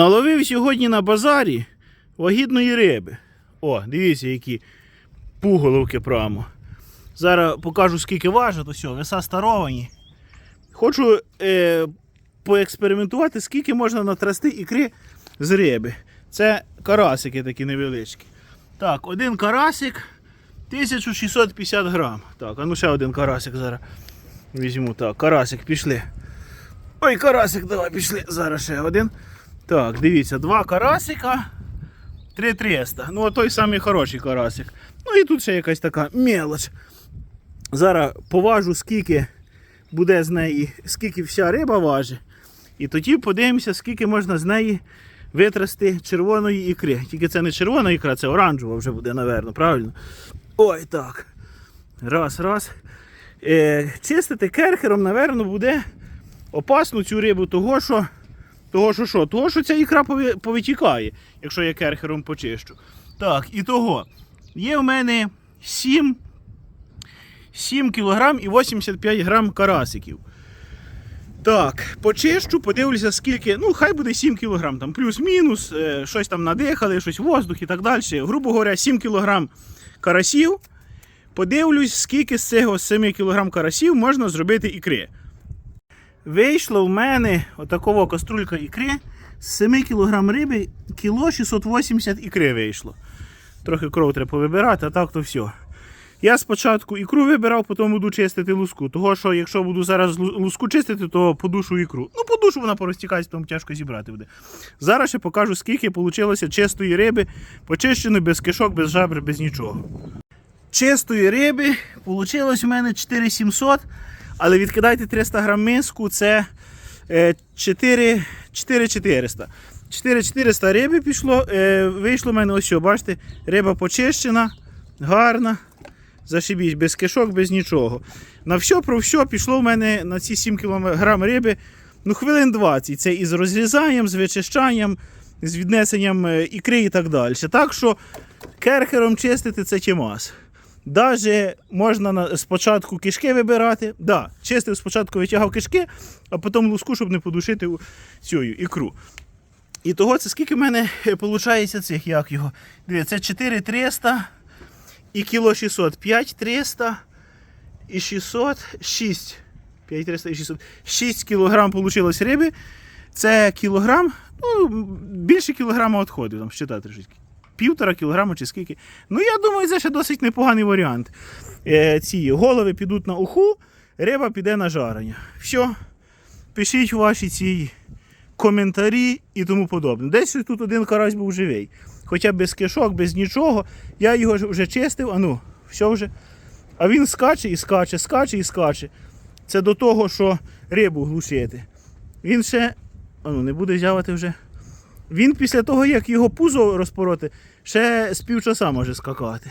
Наловив сьогодні на базарі вагітної риби. О, дивіться, які пуголовки прямо. Зараз покажу, скільки важить. Ось, веса старовані. Хочу е, поекспериментувати, скільки можна натрасти ікри з риби. Це карасики такі невеличкі. Так, один карасик 1650 грам. Так, а ну ще один карасик зараз візьму. Так, карасик, пішли. Ой, карасик, давай пішли. Зараз ще один. Так, дивіться, два карасика. 3300. Ну, той самий хороший карасик. Ну і тут ще якась така мелоч. Зараз поважу, скільки буде з неї, скільки вся риба важить. І тоді подивимося, скільки можна з неї витрасти червоної ікри. Тільки це не червона ікра, це оранжева вже буде, напевно, правильно? Ой, так. Раз, раз. Е, чистити керхером, напевно, буде опасно цю рибу, того що. Того що що? Того, що ця ікра повитікає, якщо я керхером почищу. Так, і того. Є в мене 7, 7 кг і 85 грам карасиків. Так, почищу, подивлюся, скільки. Ну, хай буде 7 кг, там плюс-мінус, е, щось там надихали, щось воздух і так далі. Грубо говоря, 7 кг карасів. Подивлюсь, скільки з цього 7 кг карасів можна зробити ікри. Вийшло в мене отакова каструлька ікри з 7 кг риби, кіло 680 ікри вийшло. Трохи кров треба повибирати, а так то все. Я спочатку ікру вибирав, потім буду чистити луску. Того, що якщо буду зараз луску чистити, то подушу ікру. Ну, подушу вона порозтікається, тому тяжко зібрати буде. Зараз ще покажу, скільки вийшло чистої риби, почищеної без кишок, без жабр, без нічого. Чистої риби вийшло в мене 4700, але відкидайте 300 грам миску, це е, 4 4400. 4400 риби пішло, е, вийшло в мене ось, що, бачите, риба почищена, гарна. Зашибісь, без кишок, без нічого. На все про все пішло в мене на ці 7 кг риби ну, хвилин 20. Це із розрізанням, з вичищанням, з віднесенням е, ікри і так далі. Так що керхером чистити це тімас. Даже можна на- спочатку кишки вибирати. Да, чистив спочатку витягав кишки, а потім луску, щоб не подушити цю ікру. І того це скільки в мене виходить цих, як його? Дивіться, це 4300 і кіло 600. 5300 і 600, 6. 5300 і 600. 6 кілограм вийшло риби. Це кілограм, ну, більше кілограма відходів, там, считати трішки. Півтора кілограма чи скільки. Ну, я думаю, це ще досить непоганий варіант. Е, ці голови підуть на уху, риба піде на жарення. Все. Пишіть ваші ці коментарі і тому подобне. Десь тут один карась був живий. Хоча без кишок, без нічого. Я його вже чистив, а ну, все вже. А він скаче і скаче, скаче і скаче. Це до того, що рибу глушити. Він ще. А ну, не буде зявати вже. Він після того, як його пузо розпороти, ще з півчаса може скакати.